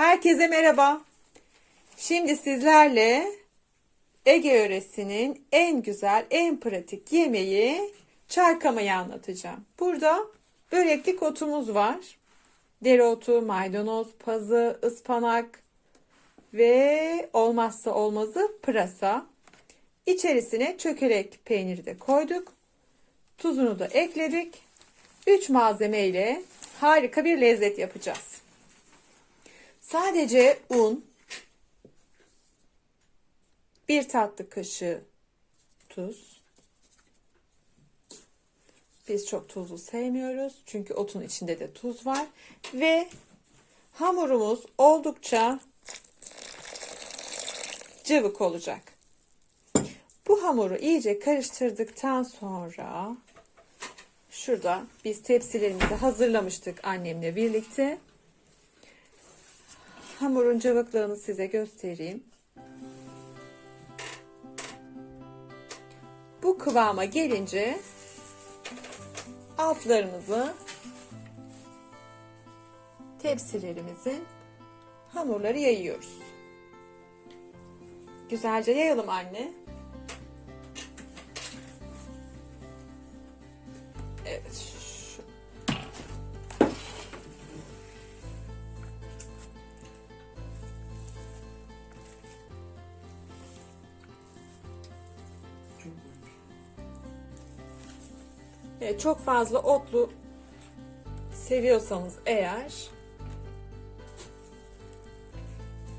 Herkese merhaba. Şimdi sizlerle Ege yöresinin en güzel, en pratik yemeği çarkamayı anlatacağım. Burada böreklik otumuz var. Dereotu, maydanoz, pazı, ıspanak ve olmazsa olmazı pırasa. İçerisine çökelek peyniri de koyduk. Tuzunu da ekledik. 3 malzeme ile harika bir lezzet yapacağız. Sadece un, bir tatlı kaşığı tuz. Biz çok tuzlu sevmiyoruz çünkü otun içinde de tuz var ve hamurumuz oldukça cıvık olacak. Bu hamuru iyice karıştırdıktan sonra şurada biz tepsilerimizi hazırlamıştık annemle birlikte. Hamurun cıvıklığını size göstereyim. Bu kıvama gelince altlarımızı tepsilerimizin hamurları yayıyoruz. Güzelce yayalım anne. Evet. Çok fazla otlu seviyorsanız eğer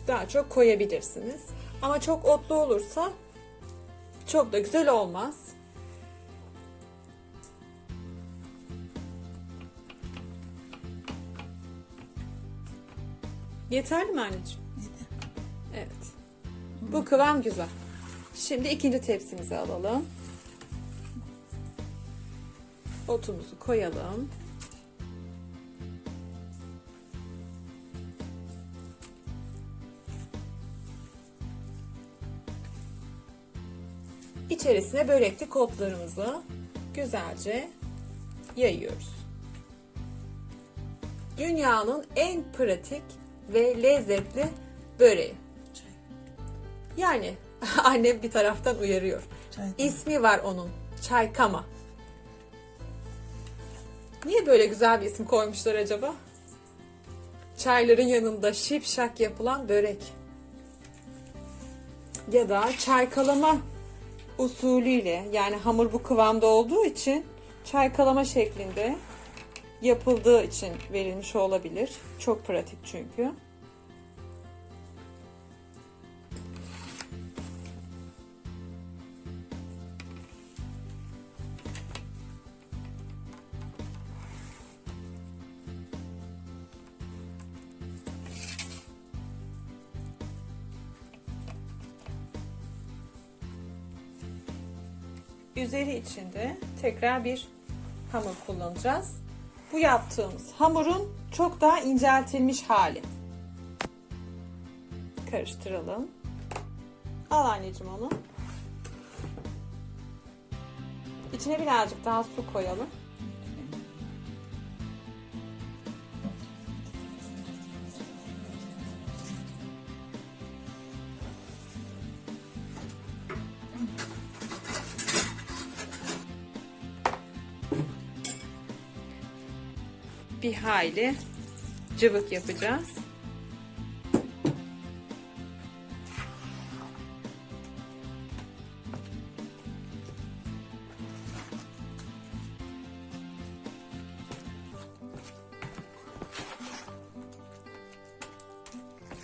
daha çok koyabilirsiniz. Ama çok otlu olursa çok da güzel olmaz. Yeterli mi anneciğim? Evet. Bu kıvam güzel. Şimdi ikinci tepsimizi alalım. Otumuzu koyalım. İçerisine börekli otlarımızı güzelce yayıyoruz. Dünyanın en pratik ve lezzetli böreği. Yani annem bir taraftan uyarıyor. Çay. İsmi var onun. Çaykama. Niye böyle güzel bir isim koymuşlar acaba? Çayların yanında şipşak yapılan börek. Ya da çaykalama usulüyle yani hamur bu kıvamda olduğu için çaykalama şeklinde yapıldığı için verilmiş olabilir. Çok pratik çünkü. Üzeri içinde tekrar bir hamur kullanacağız. Bu yaptığımız hamurun çok daha inceltilmiş hali. Karıştıralım. Al anneciğim onu. İçine birazcık daha su koyalım. Bir hayli cıvık yapacağız.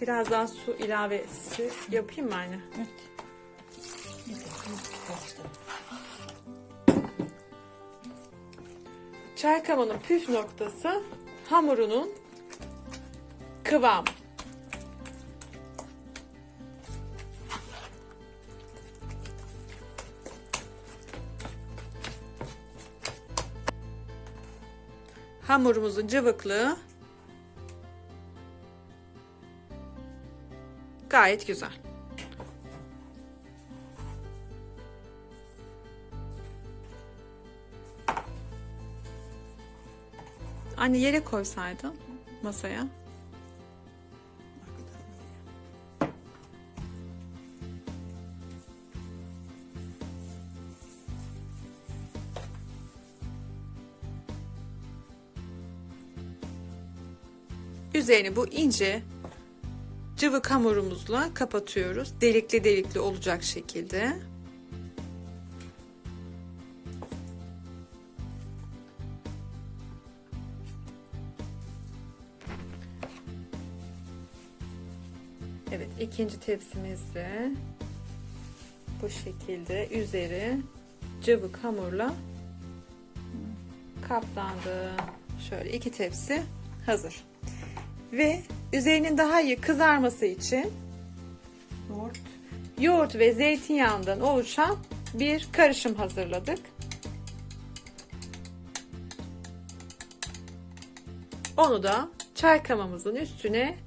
Biraz daha su ilavesi yapayım mı anne? Evet. Çaykamanın püf noktası hamurunun kıvamı. Hamurumuzun cıvıklığı gayet güzel. Anne yere koysaydın masaya. Üzerini bu ince cıvık hamurumuzla kapatıyoruz. Delikli delikli olacak şekilde. Evet ikinci tepsimiz de bu şekilde üzeri cıvık hamurla kaplandı. Şöyle iki tepsi hazır. Ve üzerinin daha iyi kızarması için Yoğurt. yoğurt ve zeytinyağından oluşan bir karışım hazırladık. Onu da çay kamamızın üstüne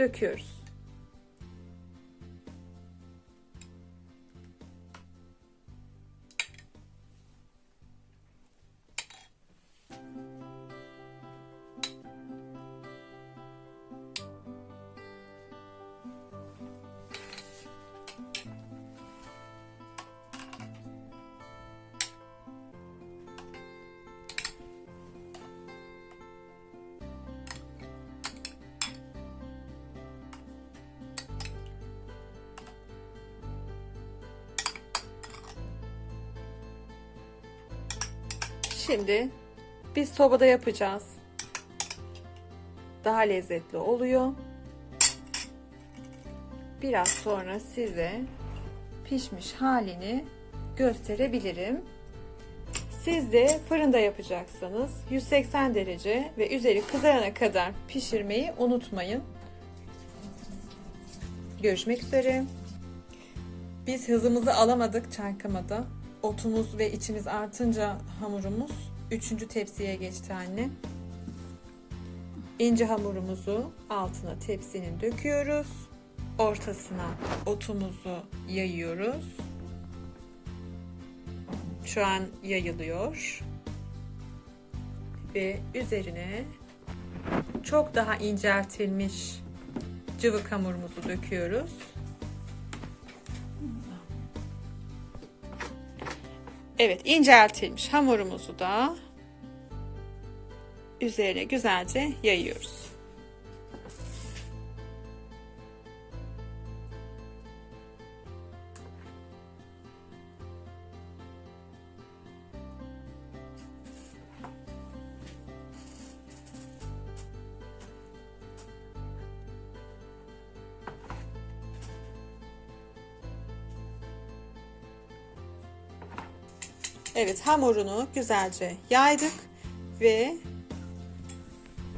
döküyoruz. Şimdi biz sobada yapacağız. Daha lezzetli oluyor. Biraz sonra size pişmiş halini gösterebilirim. Siz de fırında yapacaksanız 180 derece ve üzeri kızarana kadar pişirmeyi unutmayın. Görüşmek üzere. Biz hızımızı alamadık çaykamada. Otumuz ve içimiz artınca hamurumuz üçüncü tepsiye geçti anne. İnce hamurumuzu altına tepsinin döküyoruz. Ortasına otumuzu yayıyoruz. Şu an yayılıyor. Ve üzerine çok daha inceltilmiş cıvık hamurumuzu döküyoruz. Evet, inceltilmiş hamurumuzu da üzerine güzelce yayıyoruz. Evet hamurunu güzelce yaydık ve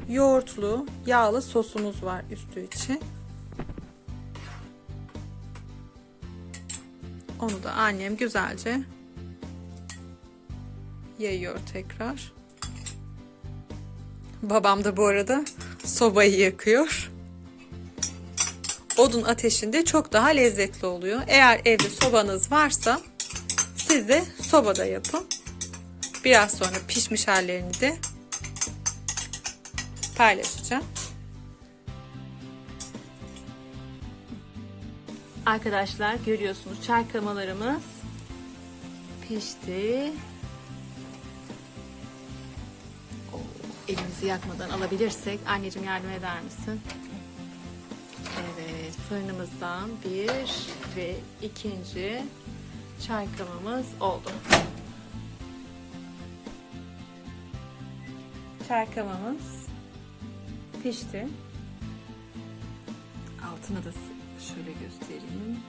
yoğurtlu yağlı sosumuz var üstü için. Onu da annem güzelce yayıyor tekrar. Babam da bu arada sobayı yakıyor. Odun ateşinde çok daha lezzetli oluyor. Eğer evde sobanız varsa siz de sobada yapın. Biraz sonra pişmiş hallerini de paylaşacağım. Arkadaşlar görüyorsunuz çay kamalarımız pişti. Oo, elimizi yakmadan alabilirsek anneciğim yardım eder misin? Evet fırınımızdan bir ve ikinci çay kamamız oldu. Çay kamamız pişti. Altını da şöyle göstereyim.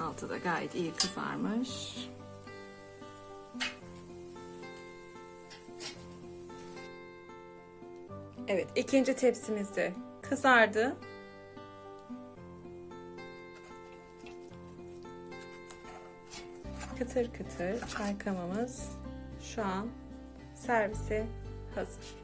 Altı da gayet iyi kızarmış. Evet, ikinci tepsimiz de kızardı. Kıtır kıtır çay kamamız şu an servise hazır.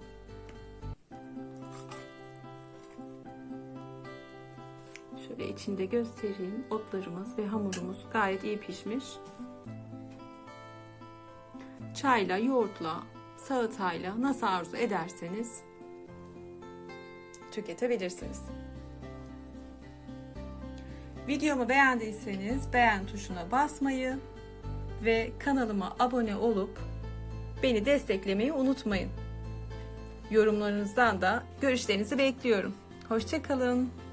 Şöyle içinde göstereyim. Otlarımız ve hamurumuz gayet iyi pişmiş. Çayla, yoğurtla, salatayla nasıl arzu ederseniz tüketebilirsiniz. Videomu beğendiyseniz beğen tuşuna basmayı ve kanalıma abone olup beni desteklemeyi unutmayın. Yorumlarınızdan da görüşlerinizi bekliyorum. Hoşçakalın.